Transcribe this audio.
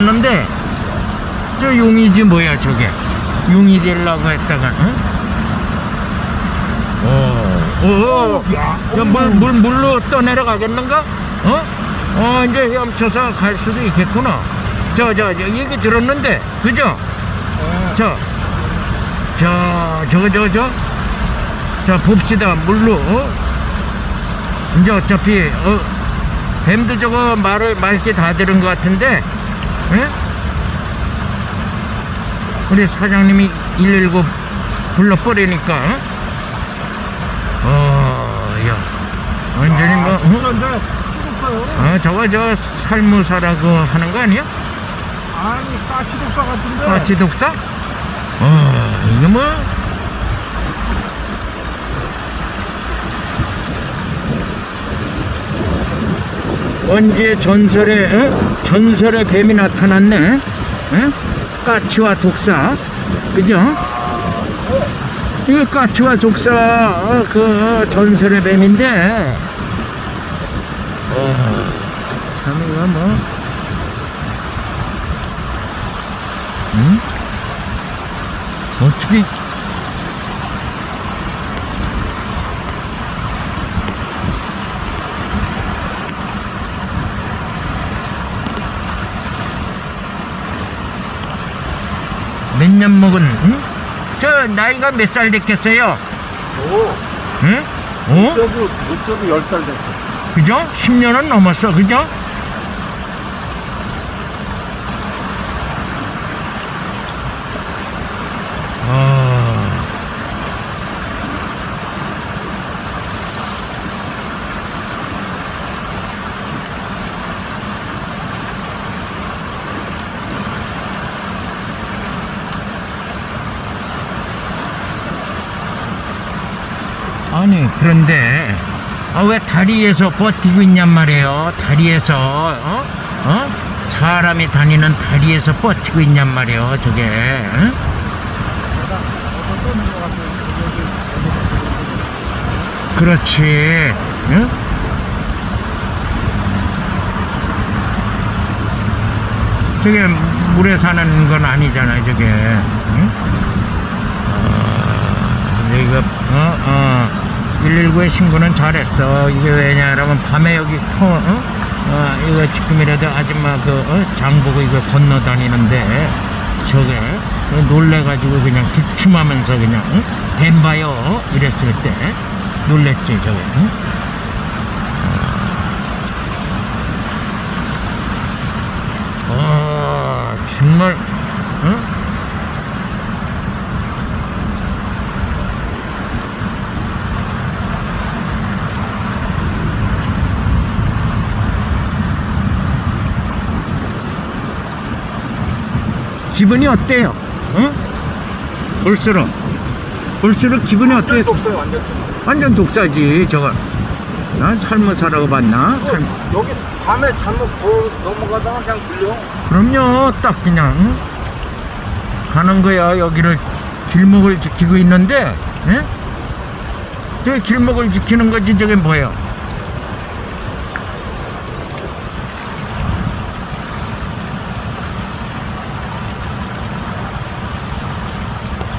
했는데 저 용이지 뭐야 저게 용이 되려고 했다가 응? 어, 어, 야, 야, 물, 물, 물로 떠내려가겠는가? 어? 어, 이제 헤엄쳐서 갈 수도 있겠구나. 저, 저, 저, 얘기 들었는데, 그죠? 저, 저, 저거, 저거, 저, 자, 봅시다. 물로, 어? 이제 어차피, 어, 뱀도 저거 말을, 맑게 다 들은 것 같은데, 예? 우리 사장님이 119 불러버리니까, 어? 어, 야, 완전히 뭐, 어? 그런데? 어, 저거 저 살무사라고 하는 거 아니야? 아니 까치독가 같은데. 까치 독사? 어, 이거 뭐. 언제 전설의, 어? 전설의 뱀이 나타났네? 어? 까치와 독사. 그죠? 이거 까치와 독사, 어, 그 전설의 뱀인데, 어, 참, 이거 뭐. 응? 어떻게 몇 년 먹은 응? 저 나이가 몇 살 됐겠어요? 오, 응? 어? 저도 저도 열살 됐어. 그죠? 10년은 넘었어 그죠? 아니 그런데 아, 왜 다리에서 버티고 있냔 말이에요 다리에서 어? 어? 사람이 다니는 다리에서 버티고 있냔 말이에요 저게 응? 그렇지 응? 저게 물에 사는 건 아니잖아요 저게 응? 어, 이거 어? 어 119에 신고는 잘했어 이게 왜냐 그러면 밤에 여기 코, 어? 어, 이거 지금이라도 아줌마 그 어? 장보고 이거 건너 다니는데 저게 어, 놀래가지고 그냥 주춤하면서 그냥 응? 뱀 봐요 이랬을 때 놀랬지 저게 응? 아 정말 기분이 어때요? 응? 볼수록 볼수록 기분이 어때요? 독서요 완전. 완전 독사지 저걸 난 살모사라고 봤나? 살... 여기 밤에 잘못 거 넘어가다가 그냥 불려. 그럼요 딱 그냥 응? 가는 거야 여기를 길목을 지키고 있는데 예? 저 길목을 지키는 거지 저게 뭐예요